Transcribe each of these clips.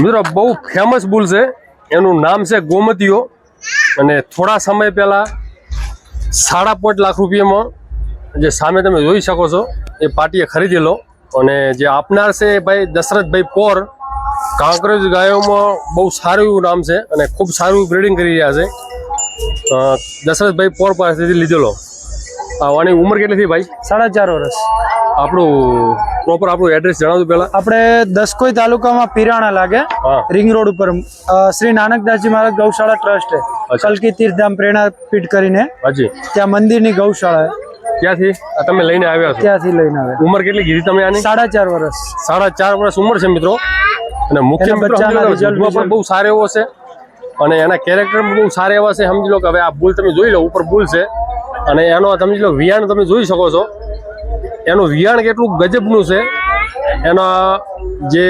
મિત્રો બહુ ફેમસ બુલ છે. એનું નામ છે ગોમતીઓ. અને થોડા સમય પહેલાં સાડા પાંચ લાખ રૂપિયામાં જે સામે તમે જોઈ શકો છો, એ પાર્ટીએ ખરીદેલો. અને જે આપનાર છે ભાઈ દશરથભાઈ પોર, કાંકરેજ ગાયોમાં બહુ સારું એવું નામ છે અને ખૂબ સારું બ્રીડિંગ કરી રહ્યા છે. દશરથભાઈ પોર પાસેથી લીધેલો. આની ઉંમર કેટલી થઈ ભાઈ? સાડા ચાર વર્ષ. આપણું પ્રોપર આપણું એડ્રેસ જણાવજો પહેલાં. આપણે દસકોઈ તાલુકામાં પિરાણા લાગે. રિંગ રોડ ઉપર. શ્રી નાનકદાસજી મહારાજ ગૌશાળા ટ્રસ્ટ છે. કલકી તીર્થધામ પ્રેરણા પીઠ કરીને હાજી. ત્યાં મંદિરની ગૌશાળા. ક્યાંથી? તમે લઈને આવ્યા છો? ત્યાંથી લઈને આવ્યા. ઉંમર કેટલી કીધી તમે આની? સાડા ચાર વર્ષ. સાડા ચાર વર્ષ ઉંમર છે મિત્રો. અને મુખ્ય પણ બહુ સારો એવો છે. અને એના કેરેક્ટર બહુ સારા એવા છે સમજી લો કે હવે આ ભૂલ તમે જોઈ લો ઉપર ભૂલ છે. અને એનો સમજી લો વિયાણ તમે જોઈ શકો છો. એનું વિયાણ કેટલું ગજબનું છે. એના જે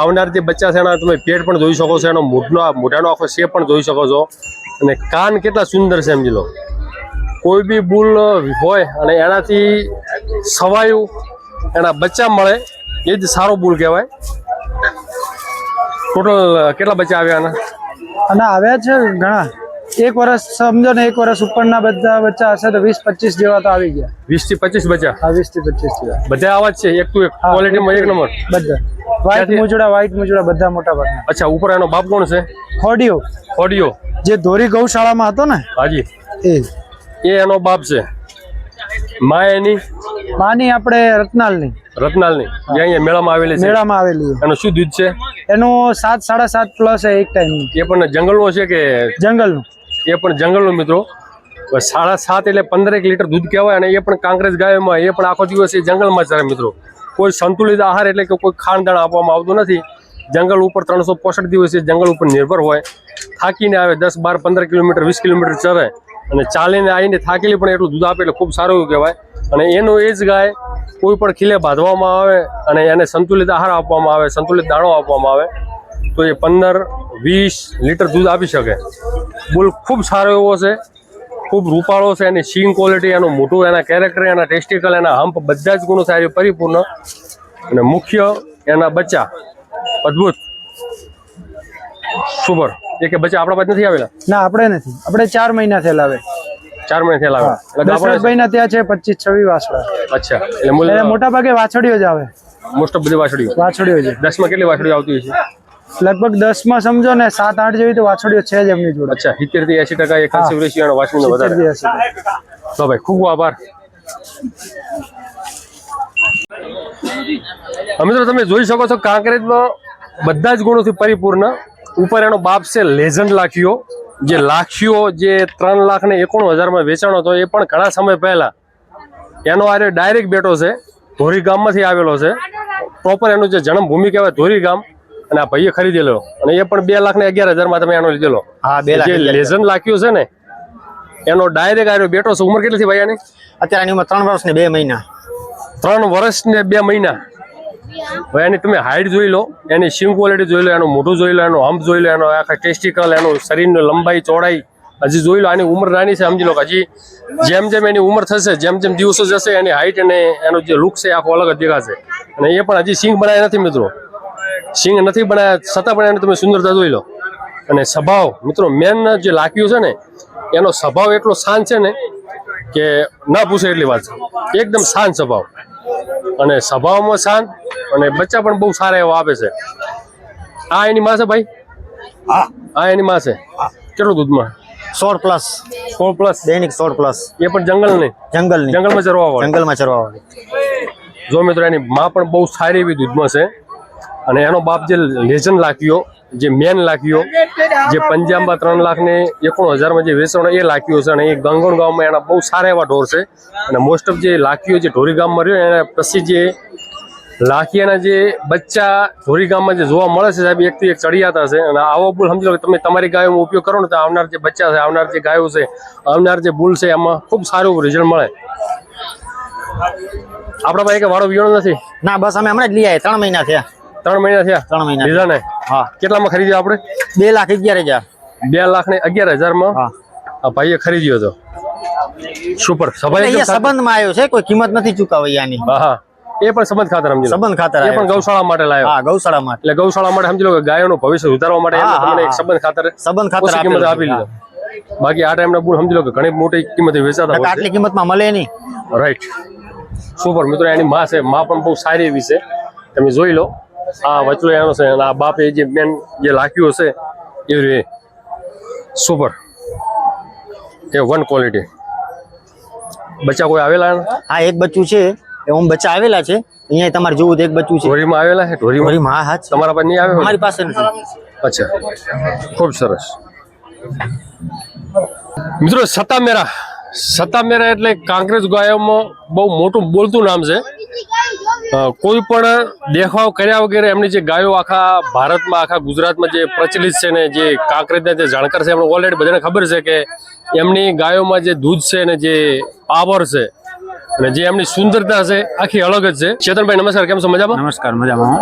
આવનાર જે બચ્ચા છે એના તમે પેટ પણ જોઈ શકો છો, એનો મોઢનો મોઢાનો આખો શેપ પણ જોઈ શકો છો. અને કાન કેટલા સુંદર છે સમજી લો. કોઈ બી બુલ હોય અને એનાથી સવાયું, એના બચ્ચા મળે, એ જ સારો બુલ કહેવાય. ટોટલ કેટલા બચ્ચા આવ્યા આના? અને આવ્યા છે ઘણા. એક વર્ષ સમજો ને એક વર્ષ ઉપરના બધા બચ્ચા હશે તો વીસ પચીસ જેવા તો આવી ગયા. વીસથી પચીસ બચ્ચા? હા વીસથી પચીસ જેવા. બધા આવા જ છે? એક ટુ એક ક્વોલિટીમાં એક નંબર બધા. વ્હાઈટ મુજડા વ્હાઈટ મુજડા બધા મોટા ભાગના. અચ્છા ઉપર એનો બાપ કોણ છે? ખોડિયો. ખોડિયો. જે ધોરી ગૌશાળામાં હતો ને? હાજી. એ. એ એનો બાપ છે. મા એની? માની આપણે રત્નાલની. રત્નાલની. જે અહીંયા મેળામાં આવેલી છે. મેળામાં આવેલી એનું શું દૂધ છે? એનું સાત સાડા સાત પ્લસ છે એક ટાઈમ એ પણ જંગલનો છે કે જંગલનું. એ પણ જંગલનો મિત્રો. સાડા સાત એટલે પંદરેક લીટર દૂધ કહેવાય અને એ પણ કાંકરેજ ગાયોમાં, એ પણ આખો દિવસ એ જંગલમાં ચાલે મિત્રો. કોઈ સંતુલિત આહાર એટલે કે કોઈ ખાણદાણ આપવામાં આવતું નથી. જંગલ ઉપર ત્રણસો પોસઠ દિવસ એ જંગલ ઉપર નિર્ભર હોય. થાકીને આવે દસ બાર પંદર કિલોમીટર, વીસ કિલોમીટર ચરે અને ચાલીને આવીને થાકેલી પણ એટલું દૂધ આપે એટલે ખૂબ સારું એવું કહેવાય. અને એનું એ જ ગાય કોઈ પણ ખીલે બાંધવામાં આવે અને એને સંતુલિત આહાર આપવામાં આવે, સંતુલિત દાણો આપવામાં આવે. તો એ પંદર વીસ લીટર દૂધ આપી શકે. બુલ ખૂબ સારો એવો છે ખૂબ રૂપાળો છે એની સિંગ ક્વોલિટી એનું મોટું એના કેરેક્ટર એના ટેસ્ટિકલ એના હમ્પ બધા જ ગુણો સારી પરિપૂર્ણ. અને મુખ્ય એના બચ્ચા. અદ્ભુત. સુપર એ કે બચ્ચા આપણા પાસે નથી આવેલા? ના આપણે નથી. આપણે ચાર મહિના થયેલા આવે ચાર મહિના થયેલા આવે આપણે મહિના ત્યાં છે પચીસ છવ્વીસ વાસડા અચ્છા. એટલે મોટા ભાગે વાછડીઓ જ આવે. મોસ્ટ ઓફ બધી વાછડીઓ. વાછડીઓ છે દસમાં કેટલી વાછડીઓ આવતી હોય છે? લગભગ દસમાં સમજો ને સાત આઠ જેવી તો વાછડીઓ છે જ એમની જોડે. અચ્છા સિત્તેરથી એસી ટકા એ ખાસી રેશિયો અને વાછડીનો વધારે. તો ભાઈ ખૂબ આભાર. મિત્રો તમે જોઈ શકો છો કાંકરેજમાં બધા જ ગુણોથી પરિપૂર્ણ. ઉપર એનો બાપ છે લેઝન્ડ લાખીઓ. જે લાખીઓ જે ત્રણ લાખ ને એકોણ હજારમાં વેચાણો હતો એ પણ ઘણા સમય પહેલા. એનો આરે ડાયરેક્ટ બેટો છે ધોરી ગામમાંથી આવેલો છે. પ્રોપર એનું જે જન્મભૂમિ કહેવાય ધોરી ગામ. અને આ ભાઈએ ખરીદેલો અને એ પણ બે લાખ ને અગિયાર હજારમાં તમે એનો લીધેલો. હા બે લાખ લેઝન લાખ્યું છે ને એનો ડાયરેક્ટ આવ્યો બેટો છે ઉંમર કેટલી થી ભાઈ આની? અત્યારે એની ઉંમર ત્રણ વર્ષ ને બે મહિના. ત્રણ વર્ષ ને બે મહિના. હવે એની તમે હાઈટ જોઈ લો એની સિંગ ક્વોલિટી જોઈ લો એનું મોઢું જોઈ લો એનો હમ્પ જોઈ લો એનો આખા ટેસ્ટિકલ એનું શરીરની લંબાઈ ચોડાઈ હજી જોઈ લો આની ઉંમર નાની છે સમજી લો કે હજી જેમ જેમ એની ઉંમર થશે જેમ જેમ દિવસો જશે એની હાઈટ અને એનો જે લુક છે આખો અલગ જ દેખાશે. અને એ પણ હજી સિંગ બનાવ્યા નથી મિત્રો. સિંગ નથી બનાવ્યા છતાં પણ એને તમે સુંદરતા જોઈ લો. અને સ્વભાવ મિત્રો મેન જે લાખ્યું છે ને એનો સ્વભાવ એટલો શાંત છે ને કે ના પૂછે એટલી વાત. છે એકદમ શાંત સ્વભાવ. અને સ્વભાવમાં શાંત અને બચ્ચા પણ બહુ સારા એવા આપે છે. આ એની માં છે ભાઈ? આ એની માં છે? કેટલું દૂધમાં? સોળ પ્લસ. સોળ પ્લસ. દૈનિક સોળ પ્લસ. એ પણ જંગલ નહીં જંગલ જંગલમાં ચરવા વાળી. જંગલમાં ચરવા વાળી. જો મિત્રો એની માં પણ બહુ સારી એવી દૂધમાં છે. અને એનો બાપ જે લેજન લાખ્યો જે મેન લાખ્યો જે પંજાબમાં ત્રણ લાખ ને એકોણ હજારમાં જે વેચાણો એ લાખ્યો છે. અને એ ગંગણ ગામમાં એના બહુ સારા એવા ઢોર છે. અને મોસ્ટ ઓફ જે લાખ્યો જે ઢોરી ગામમાં રહ્યો, એના પ્રસિદ્ધ જે લાખિયાના જે બચ્ચા ધોરી ગામમાં જે જોવા મળે છે, સાહેબ એકથી એક ચડિયાતા છે. અને આવો બુલ સમજી લો કે તમે તમારી ગાયોનો ઉપયોગ કરો ને, તો આવનાર જે બચ્ચા છે, આવનાર જે ગાયો છે, આવનાર જે બુલ છે, એમાં ખૂબ સારું રિઝલ્ટ મળે. આપણા પાસે વાળો વિયોણો નથી? ના, બસ અમે હમણાં જ લઈ આવ્યા ત્રણ મહિના થયા. ત્રણ મહિના થયા? ત્રણ મહિના લીધા ને હા. કેટલામાં ખરીદ્યો આપણે? બે લાખ અગિયાર હજાર. બે લાખ ને અગિયાર હજારમાં આ ભાઈએ ખરીદ્યો હતો સુપર સભાઈ સંબંધમાં આવ્યો છે કોઈ કિંમત નથી ચૂકવવાની આની હા હા. એ પણ સંબંધ ખાતર સમજી સંબંધ ખાતર એ પણ ગૌશાળા માટે લાવ્યો હા ગૌશાળા માટે. એટલે ગૌશાળા માટે સમજી લો કે ગાયોનું ભવિષ્ય સુધારવા માટે તમને એક સંબંધ ખાતર સંબંધ ખાતર કિંમત આપી લીધો બાકી આ ટાઈમના બુલ સમજી લો કે ઘણી મોટી કિંમતે વેચાતા. હોય આટલી કિંમતમાં મળે નહીં. રાઈટ સુપર મિત્રો એની માં છે માં પણ બહુ સારી એવી છે. તમે જોઈ લો. આ વચલો એનો છે અને આ બાપે જે મેન જે લાખ્યું હશે એ રે સુપર એ વન ક્વોલિટી બચ્ચા કોઈ આવેલા? હા એક બચ્ચું છે. એ ઓમ બચ્ચા આવેલા છે. અહીંયા તમારે જોવું એક બચ્ચું છે. ઢોરીમાં આવેલા છે? ઢોરીમાં હા હા તમારા પાસે નહીં આવે મારી પાસે નથી. અચ્છા. ખૂબ સરસ. મિત્રો સતામેરા સતામેરા એટલે કાંકરેજ ગાયોમાં બહુ મોટું બોલતું નામ છે. કોઈ પણ દેખાવ કર્યા વગેરે એમની જે ગાયો આખા ભારતમાં આખા ગુજરાતમાં જે પ્રચલિત છે ને જે કાંકરેજના જે જાણકાર છે એમને ઓલરેડી બધાને ખબર છે કે એમની ગાયોમાં જે દૂધ છે ને જે પાવર છે અને જે એમની સુંદરતા છે આખી અલગ જ છે. ચેતનભાઈ નમસ્કાર કેમ છો? મજામાં? નમસ્કાર મજામાં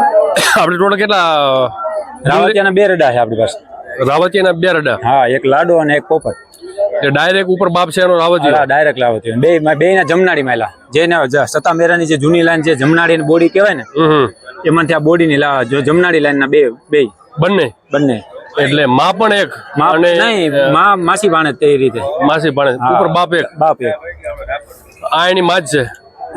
આપણે ટોટલ કેટલા રાવતિયાના બે રડા છે આપણી પાસે. રાવતિયાના બે રડા? હા એક લાડો અને એક પોપટ. ડાયરેક્ટ ઉપર બાપ છે એનો રાવતી ડાયરેક્ટ લાવતી બે બે ના જમનાડી માયલા જેને સતા મેરાની જે જૂની લાઈન જે જમનાડી બોડી કહેવાય ને. એમાંથી આ બોડી ની જમનાડી લાઈન ના બે બે બંને? બંને. એટલે માં પણ એક અને નહીં મા માસી ભાણે તે રીતે. માસી પણ ઉપર બાપ એક. બાપ એક. આ એની માં છે?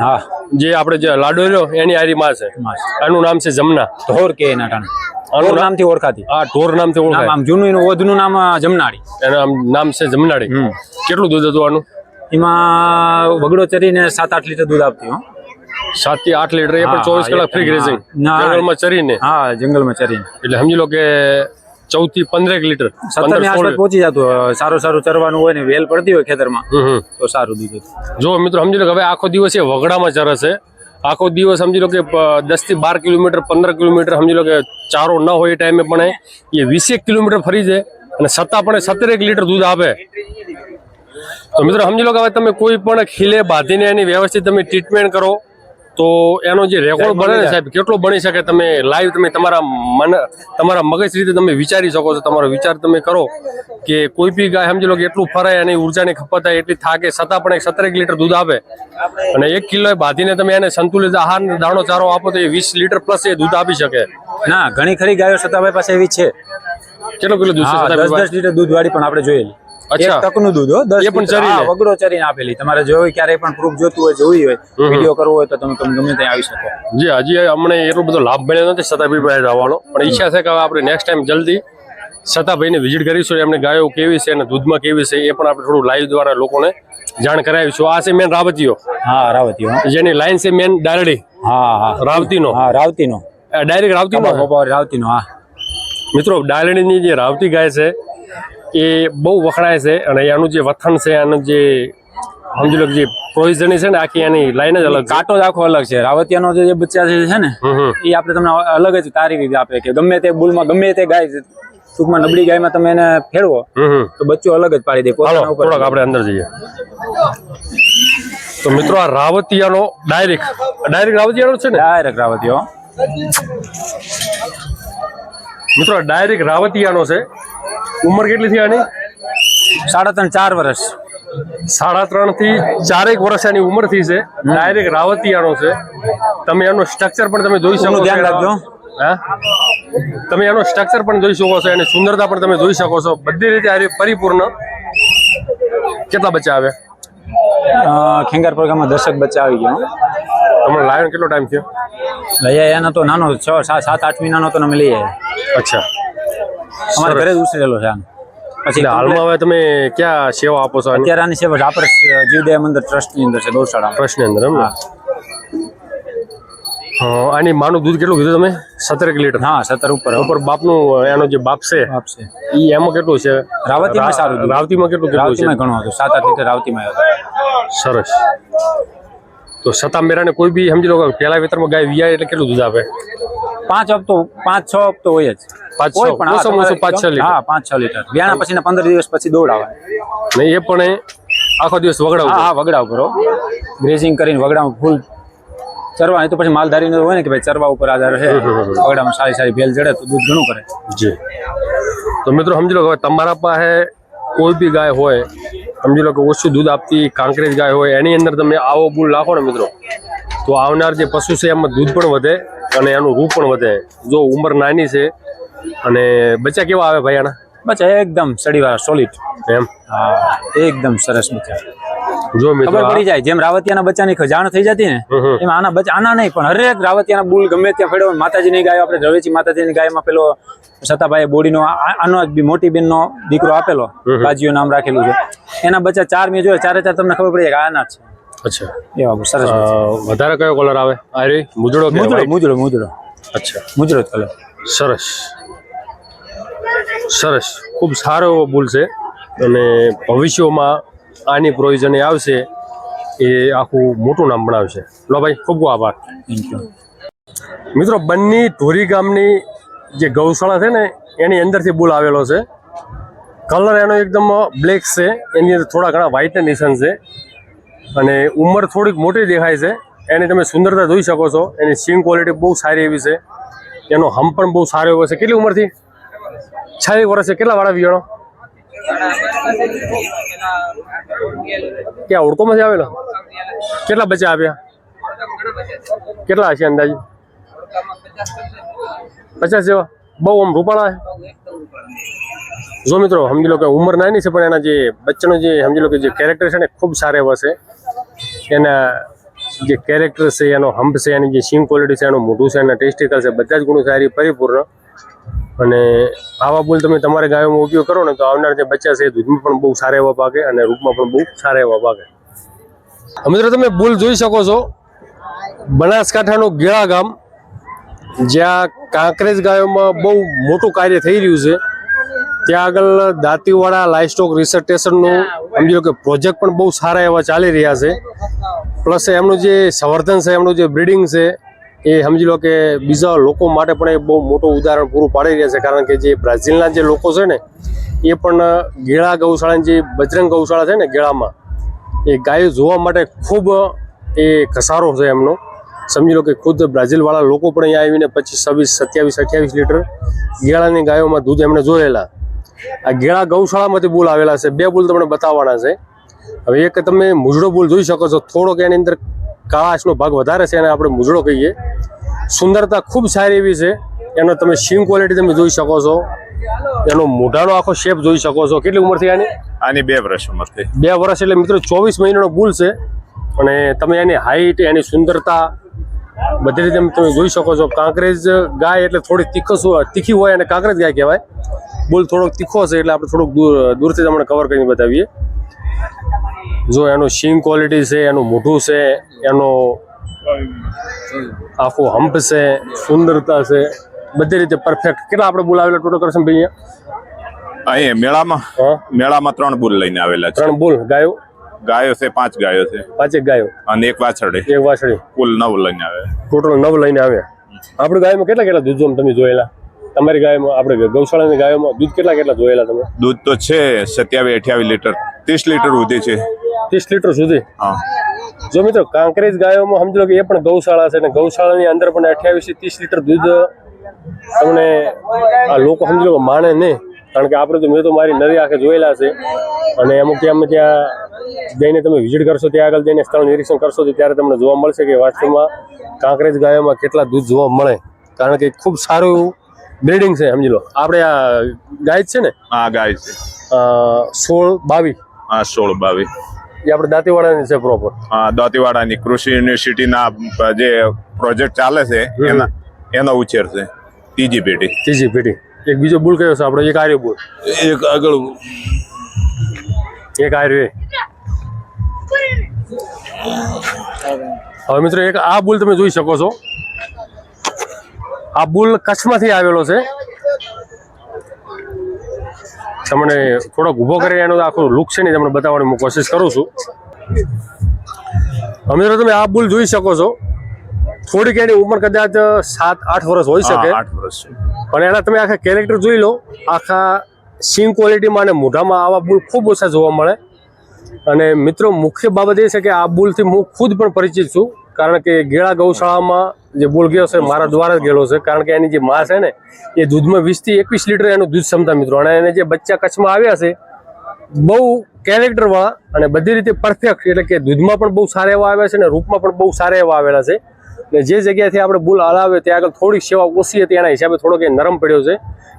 હા. જે આપણે જે લાડો રહ્યો એની આરી માં છે. એનું આનું નામ છે જમના. ઢોર કે એના ટાણે. આનું નામ? નામથી ઓળખાતી. આ ઢોર નામથી નામ ઓળખાય. આમ જૂનું એનું ઓધનું નામ જમનાડી એનું નામ છે જમનાડી. કેટલું દૂધ હતું આનું? એમાં વગડો ચરીને સાત આઠ લીટર દૂધ આપતી હું. સાતથી આઠ લીટર એ પણ ચોવીસ કલાક ફ્રી ગ્રેઝિંગ જંગલમાં ચરીને. હા જંગલમાં ચરીને. એટલે સમજી લો કે ચૌદથી પંદરેક લીટર સત્તરની આસપાસ પહોંચી જતું સારું સારું ચરવાનું હોય ને વેલ પડતી હોય ખેતરમાં તો સારું દીધું જો મિત્રો સમજી લો કે હવે આખો દિવસ એ વગડામાં ચરે છે. આખો દિવસ સમજી લો કે દસથી બાર કિલોમીટર પંદર કિલોમીટર સમજી લો કે ચારો ન હોય એ ટાઈમે પણ એ વીસેક કિલોમીટર ફરી જાય અને છતાં પણ સત્તરેક લીટર દૂધ આપે. તો મિત્રો સમજી લો કે હવે તમે કોઈ પણ ખીલે બાંધીને એની વ્યવસ્થિત તમે ટ્રીટમેન્ટ કરો તો એનો જે રેકોર્ડ બને ને સાહેબ કેટલો બની શકે તમે લાઈવ તમે તમારા મન તમારા મગજ રીતે તમે વિચારી શકો છો તમારો વિચાર તમે કરો કે કોઈ બી ગાય સમજી લો કે એટલું ફરાય અને ઉર્જાની ખપત થાય એટલી થાકે છતાં પણ એક સત્તરેક લીટર દૂધ આપે અને એક કિલો બાંધીને તમે એને સંતુલિત આહાર દાણો ચારો આપો તો એ વીસ લીટર પ્લસ એ દૂધ આપી શકે. ના ઘણી ખરી ગાયો સતાભાઈ પાસે એવી છે. કેટલો કિલો દૂધ દસ દસ લીટર દૂધ વાળી પણ આપણે જોયેલી. અચ્છા. એક તકનું દૂધ હો દસ. વગડો ચરીને આપેલી. તમારે જોઈ ક્યારેય પણ પ્રૂફ જોતું હોય જોવી હોય. વીડિયો કરવો હોય તો તમે તમે ગમે ત્યાં આવી શકો. જી હજી અમને એટલો બધો લાભ મળ્યો નથી પાસે જવાનો પણ ઈચ્છા છે કે આપણે નેક્સ્ટ ટાઈમ જલ્દી સતાભાઈને વિઝિટ કરીશું એમની ગાયો કેવી છે અને દૂધમાં કેવી છે એ પણ આપણે થોડું લાઈવ દ્વારા લોકોને જાણ કરાવીશું. આ છે મેન રાવતીઓ. હા રાવતીઓ જેની લાઈન છે મેન ડારડી હા હા. રાવતીનો. હા રાવતીનો. ડાયરેક્ટ રાવતીનો? રાવતીનો હા. મિત્રો ડાયરડીની જે રાવતી ગાય છે એ બહુ વખણાય છે અને એનું જે વથણ છે એનું જે સમજી લો જે પ્રોવિઝની છે ને આખી એની લાઈન જ અલગ કાંટો જ આખો અલગ છે. રાવતિયાનો જે બચ્ચા છે ને. એ આપણે તમને અલગ જ તારી રીતે આપે કે ગમે તે બુલમાં ગમે તે ગાય ટૂંકમાં નબળી ગાયમાં તમે એને ફેરવો તો બચ્ચું અલગ જ પાડી દે થોડાક આપણે અંદર જઈએ. તો મિત્રો આ રાવતિયાનો ડાયરેક્ટ ડાયરેક્ટ રાવતિયાનો છે ને? ડાયરેક્ટ રાવતીયો મિત્રો ડાયરેક્ટ રાવતિયાનો છે. ઉંમર કેટલી થઈ આની? સાડા ત્રણ ચાર વર્ષ. સાડા ત્રણથી ચારેક વર્ષ એની ઉંમરથી છે. ડાયરેક્ટ રાવતિયાનો છે. તમે એનું સ્ટ્રક્ચર પણ તમે જોઈ શકો ધ્યાન રાખજો. હા? તમે એનું સ્ટ્રક્ચર પણ જોઈ શકો છો. એની સુંદરતા પણ તમે જોઈ શકો છો. બધી રીતે આ પરિપૂર્ણ. કેટલા બચ્ચા આવે? ખેંગાર પ્રોગ્રામમાં દર્શક બચ્ચા આવી ગયો. તમને લાયન કેટલો ટાઈમ થયો? લઈ આવ્યા એનો તો નાનો છ સાત સાત આઠ મહિનાનો તો અમે લઈ આવ્યા અચ્છા. અમારે ઘરે જ ઉછરેલો છે આનો. પછી હાલમાં હવે તમે ક્યાં સેવા આપો છો અત્યારે આની સેવા આપણે જીવદયા મંદિર ટ્રસ્ટની અંદર છે ગૌશાળા પ્રશ્ન અંદર એમ આની માનું દૂધ કેટલું કીધું તમે? સત્તર લીટર. હા સત્તર ઉપર ઉપર બાપનું એનો જે બાપ છે બાપ છે. એ એમાં કેટલું છે? રાવતીમાં સારું. રાવતીમાં કેટલું કેટલું છે? ઘણું હતું સાત આઠ લીટર રાવતીમાં સરસ. તો સતા મેરાને કોઈ બી સમજી લો કે પહેલા વેતરમાં ગાય વિયાય એટલે કેટલું દૂધ આપે? પાંચ હપ્તો પાંચ છ હપ્તો હોય જ. પાંચ છ કોઈ પણ હા, ઓછામાં ઓછું તમારે- પાંચ છ લીટર? હા પાંચ છ લીટર. વ્યાણા પછીના પંદર દિવસ પછી દોડાવે ને એ પણ એ આખો દિવસ હા વગડાવું હા વગડાવ કરો ગ્રેઝિંગ કરીને વગડાવ ફૂલ ચરવા એ તો પછી માલધારી હોય ને કે ભાઈ ચરવા ઉપર આધાર છે. વગડામાં સારી સારી ભેલ જડે તો દૂધ ઘણું કરે. જી. તો મિત્રો સમજી લો કે હવે તમારા પાસે કોઈ બી ગાય હોય સમજી લો કે ઓછું દૂધ આપતી કાંકરેજ ગાય હોય એની અંદર તમે આવો બુલ નાખો ને મિત્રો. તો આવનાર જે પશુ છે એમાં દૂધ પણ વધે અને એનું રૂપ પણ વધે. જો ઉંમર નાની છે અને બચ્ચા કેવા આવે ભાઈ આના? બચ્ચા એકદમ સડીવાળા સોલિડ એમ? હા એકદમ સરસ બચ્ચા. જો ખબર પડી જાય જેમ રાવતિયાના બચ્ચાની જાણ થઈ જતી ને હમ. આના બચ્ચા આના નહીં પણ હરેક રાવતિયાના બુલ ગમે ત્યાં ફેડો માતાજીની ગાયો આપણે રવેચી માતાજીની ગાયમાં પેલો સતાભાઈ બોડીનો આનો જ બી મોટી બેનનો દીકરો આપેલો. બાજીઓ નામ રાખેલું છે. એના બચ્ચા ચાર મેં જોયા ચારે ચાર તમને ખબર પડી જાય આના જ અચ્છા. એવા સરસ વધારે કયો કલર આવે? આ રે મુજડો મુજડો મુજડો મુજડો. અચ્છા. મુજડો કલર સરસ. સરસ. ખૂબ સારો એવો બુલ છે. અને ભવિષ્યમાં આની પ્રોવિઝન એ આવશે એ આખું મોટું નામ બનાવશે. લો ભાઈ ખૂબ ખૂબ આભાર. મિત્રો બંને ઢોરી ગામની જે ગૌશાળા છે ને એની અંદરથી બુલ આવેલો છે. કલર એનો એકદમ બ્લેક છે એની અંદર થોડા ઘણા વ્હાઇટ નિશાન છે. અને ઉંમર થોડીક મોટી દેખાય છે. એની તમે સુંદરતા જોઈ શકો છો. એની સીંગ ક્વોલિટી બહુ સારી એવી છે. એનો હમ પણ બહુ સારો એવો છે. કેટલી ઉંમરથી? છ વર્ષે કેટલા વાળા વિયાણો? ક્યાં ઓળખોમાંથી આવેલો? કેટલા બચ્ચા આપ્યા? કેટલા હશે અંદાજે? પચાસ જેવા? બહુ આમ રૂપાળા જો મિત્રો, સમજી લો કે ઉંમર નાની છે, પણ એના જે બચ્ચાનો જે, સમજી લો કે જે કેરેક્ટર છે ને, ખૂબ સારા એવા છે. એના જે કેરેક્ટર છે, એનો હંપ છે, એની જે સિંગ ક્વોલિટી છે, એનું મોઢું છે, એના ટેસ્ટિકલ છે, બધા જ ગુણો સારી, પરિપૂર્ણ. અને આવા બુલ તમે તમારા ગાયોમાં ઉપયોગ કરો ને તો આવનાર જે બચ્ચા છે દૂધમાં પણ બહુ સારા એવા પાકે અને રૂપમાં પણ બહુ સારા એવા પાકે. મિત્રો તમે બુલ જોઈ શકો છો. બનાસકાંઠાનું ગેળા ગામ, જ્યાં કાંકરેજ ગાયોમાં બહુ મોટું કાર્ય થઈ રહ્યું છે. ત્યાં આગળ દાંતીવાડા લાઇસ્ટોક રિસર્ચ સ્ટેશનનું સમજી લો કે પ્રોજેક્ટ પણ બહુ સારા એવા ચાલી રહ્યા છે. પ્લસ એમનું જે સંવર્ધન છે, એમનું જે બ્રિડિંગ છે એ સમજી લો કે બીજા લોકો માટે પણ એ બહુ મોટું ઉદાહરણ પૂરું પાડી રહ્યા છે. કારણ કે જે બ્રાઝિલના જે લોકો છે ને, એ પણ ગેળા ગૌશાળાની જે બજરંગ ગૌશાળા છે ને ગેળામાં, એ ગાયો જોવા માટે ખૂબ એ ઘસારો છે એમનો. સમજી લો કે ખુદ બ્રાઝિલવાળા લોકો પણ અહીંયા આવીને પચીસ, છવ્વીસ, સત્યાવીસ, અઠ્યાવીસ લીટર ગેળાની ગાયોમાં દૂધ એમણે જોયેલા. આ ગેળા ગૌશાળામાંથી બુલ આવેલા છે. બે બુલ તમને બતાવવાના છે. હવે એક તમે મૂઝડો બુલ જોઈ શકો છો. થોડોક એની અંદર કાળાશનો ભાગ વધારે છે અને આપણે મુજડો કહીએ. સુંદરતા ખૂબ સારી એવી છે. એનો તમે શિંગ ક્વોલિટી તમે જોઈ શકો છો. એનો મોઢાનો આખો શેપ જોઈ શકો છો. કેટલી ઉંમર થઈ આની? આની બે વર્ષ ઉંમર થઈ. બે વર્ષ એટલે મિત્રો ચોવીસ મહિનાનો બુલ છે. અને તમે એની હાઈટ એની સુંદરતા બધી રીતે તમે જોઈ શકો છો. કાંકરેજ ગાય એટલે થોડી તીખસ તીખી હોય અને કાંકરેજ ગાય કહેવાય. બુલ થોડોક તીખો છે એટલે આપણે થોડુંક દૂર દૂરથી તમને કવર કરીને બતાવીએ. જો એનું સિંગ ક્વોલિટી છે એનું મોઢું છે એનો આખો હંપ છે સુંદરતા છે બધી રીતે પરફેક્ટ કેટલા આપણે બોલાવેલા ટોટલ કરશે ભાઈ અહીંયા? મેળામાં? મેળામાં ત્રણ બુલ લઈને આવેલા છે. ત્રણ બુલ ગાયો? ગાયો છે પાંચ ગાયો છે. પાંચેક ગાયો. અને એક વાછરડી. એક વાછડી કુલ નવ લઈને આવે. ટોટલ નવ લઈને આવ્યા. આપણે ગાયમાં કેટલા કેટલા દૂધ તમે જોયેલા? તમારી ગાયમાં આપણે ગૌશાળાની ગાયોમાં દૂધ કેટલા કેટલા જોયેલા તમે? દૂધ તો છે સત્યાવીસ અઠ્યાવીસ લીટર. ત્રીસ લીટર સુધી છે. ત્રીસ લીટર સુધી? હા. જો મિત્રો કાંકરેજ ગાયોમાં સમજો કે એ પણ ગૌશાળા છે અને ગૌશાળાની અંદર પણ અઠ્યાવીસથી ત્રીસ લીટર દૂધ તમને આ લોકો સમજો કે માણે નહીં. કારણ કે આપણે તો મેં તો મારી નરી આંખે જોયેલા છે. અને અમુક ત્યાં અમે ત્યાં જઈને તમે વિઝિટ કરશો ત્યાં આગળ જઈને સ્થળ નિરીક્ષણ કરશો તો ત્યારે તમને જોવા મળશે કે વાસ્તવમાં કાંકરેજ ગાયોમાં કેટલા દૂધ જોવા મળે. કારણ કે ખૂબ સારું એવું બ્રીડિંગ છે સમજી લો. આપણે આ ગાય છે ને? આ ગાય છે. સોળ બાવીસ હા સોળ બાવીસ એ આપણે દાંતીવાડાની છે પ્રોપર હા દાંતીવાડાની કૃષિ યુનિવર્સિટીના જે પ્રોજેક્ટ ચાલે છે એના એનો ઉછેર છે ત્રીજી પેઢી. ત્રીજી પેઢી. એક બીજો બુલ કયો છે આપણો? એક આર્યો બુલ. એક આગળ. એક આર્યો. હવે મિત્રો એક આ બુલ તમે જોઈ શકો છો. આ બુલ કચ્છમાંથી આવેલો છે. તમને થોડોક ઊભો કરીને એનો આખો લુક છે ને તમને બતાવવાની હું કોશિશ કરું છું. અમે મિત્રો તમે આ બુલ જોઈ શકો છો. થોડીક એની ઉંમર કદાચ સાત આઠ વર્ષ હોઈ શકે. આઠ વર્ષ પણ એના તમે આખા કેરેક્ટર જોઈ લો. આખા સિંગ ક્વોલિટીમાં અને મોઢામાં આવા બુલ ખૂબ ઓછા જોવા મળે. અને મિત્રો મુખ્ય બાબત એ છે કે આ બુલથી હું ખુદ પણ પરિચિત છું. કારણ કે ગેળા ગૌશાળામાં જે બુલ ગયો છે મારા દ્વારા જ ગયેલો છે કારણ કે એની જે માં છે ને એ દૂધમાં વીસથી એકવીસ લીટર એનું દૂધ ક્ષમતા મિત્રો. અને એને જે બચ્ચા કચ્છમાં આવ્યા છે બહુ કેરેક્ટર વાળા અને બધી રીતે પરફેક્ટ એટલે કે દૂધમાં પણ બહુ સારા એવા આવ્યા છે અને રૂપમાં પણ બહુ સારા એવા આવેલા છે. ને જે જગ્યાએથી આપણે બુલ હલાવે ત્યાં આગળ થોડીક સેવા ઓછી હતી એના હિસાબે થોડોક એ નરમ પડ્યો છે.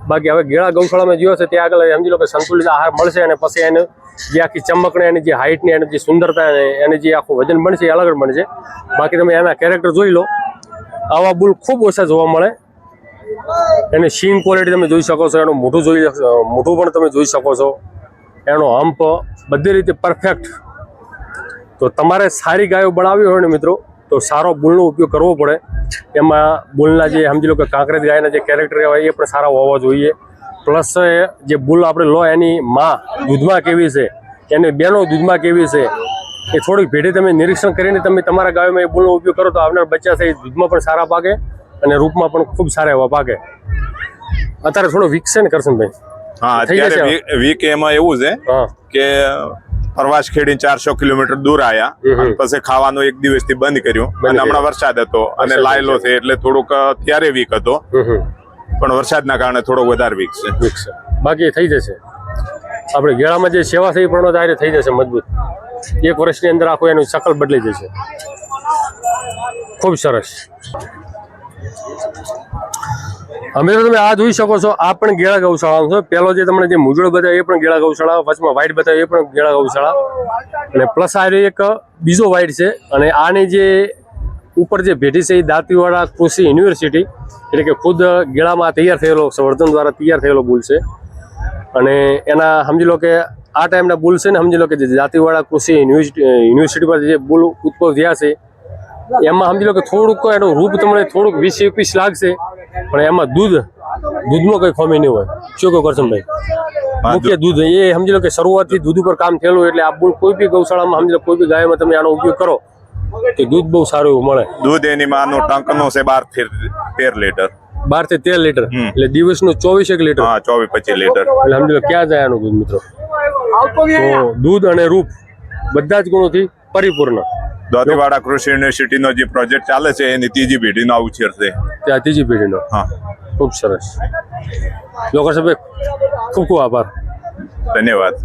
બાકી હવે ગેળા ગૌશાળામાં જોયો છે ત્યાં આગળ સમજી લો કે સંતુલિત આહાર મળશે અને પછી એને જે આખી ચમકને એની જે હાઇટની એની જે સુંદરતા એને જે આખું વજન બનશે એ અલગ બનશે. બાકી તમે એના કેરેક્ટર જોઈ લો. આવા બુલ ખૂબ ઓછા જોવા મળે. એની સીન ક્વોલિટી તમે જોઈ શકો છો, એનું મોઢું જોઈ મોઢું પણ તમે જોઈ શકો છો. એનો હંપ બધી રીતે પરફેક્ટ તો તમારે સારી ગાયો બનાવી હોય ને મિત્રો, તો સારો બુલનો ઉપયોગ કરવો પડે. એમાં બુલના જે સમજી લો કે કાંકરેજ ગાયના જે કેરેક્ટર હોય, એ પણ સારા હોવા જોઈએ. પ્લસ જે બુલ આપણે લો, એની માં દૂધમાં કેવી છે, એની બેનો દૂધમાં કેવી છે એ થોડીક ભેડે તમે નિરીક્ષણ કરીને તમે તમારા ગાયોમાં એ બુલનો ઉપયોગ કરો તો આવનાર બચ્ચા છે એ દૂધમાં પણ સારા પાકે અને રૂપમાં પણ ખૂબ સારા એવા પાકે. અત્યારે થોડો વિકસે ને કરશનભાઈ? હા અત્યારે વીક એમાં એવું છે કે પ્રવાસ ખેડી ચારસો કિલોમીટર દૂર. અને પછી ખાવાનું એક દિવસથી બંધ કર્યું. અને હમણાં વરસાદ હતો અને લાયલો છે એટલે થોડુંક ત્યારે વીક હતો. પણ વરસાદના કારણે થોડો વધારે વીક છે. વિકસે બાકી થઈ જશે. આપણે ગેળામાં જે સેવા થઈ પણ થઈ જશે મજબૂત. એક વર્ષની અંદર આખું એનું શકલ બદલી જશે. ખૂબ સરસ. અમે તો તમે આ જોઈ શકો છો, આ પણ ગેળા ગૌશાળા છે. પેલો જે તમને જે મુજળો બતાવ્યો, એ પણ ગેળા ગૌશાળા વચમાં વ્હાઈટ બતાવ્યો, એ પણ ગેળા ગૌશાળા. અને પ્લસ આ એક બીજો વ્હાઈટ છે. અને આની જે ઉપર જે ભેટી છે, એ દાંતીવાડા કૃષિ યુનિવર્સિટી એટલે કે ખુદ ગેળામાં તૈયાર થયેલો, સંવર્ધન દ્વારા તૈયાર થયેલો ગુલ છે. અને એના, સમજી લો કે આ ટાઈમના બુલ છે ને સમજી લો કે જે જાતિવાળા કૃષિ યુનિવર્સિટી પર જે બુલ ઉત્પન્ન થયા છે એમાં સમજી લો કે થોડુંક એનું રૂપ તમને થોડુંક વીસ એકવીસ લાગશે પણ એમાં દૂધ દૂધમાં કંઈ ખોમી નહીં હોય. શું કહો કરશનભાઈ? મુખ્ય દૂધ. એ સમજી લો કે શરૂઆતથી દૂધ ઉપર કામ થયેલું એટલે આ બુલ કોઈ બી ગૌશાળામાં સમજી લો કોઈ બી ગાયમાં તમે આનો ઉપયોગ કરો તો દૂધ બહુ સારું એવું મળે. દૂધ એની માનું ટંકનું છે બાર તેર લીટર. બારથી તેર લીટર હમ. એટલે દિવસનું ચોવીસ એક લીટર હા ચોવીસ પચીસ લીટર એટલે સમજી લો ક્યાં જાય આનું દૂધ મિત્રો? તો દૂધ અને રૂપ બધા જ ગુણોથી પરિપૂર્ણ. દોતીવાડા કૃષિ યુનિવર્સિટીનો જે પ્રોજેક્ટ ચાલે છે એની ત્રીજી પેઢીનો ઉછેર છે ત્યાં ત્રીજી પેઢીનો. હા. ખૂબ સરસ. લોકો સાહેબ ખૂબ ખૂબ આભાર. ધન્યવાદ.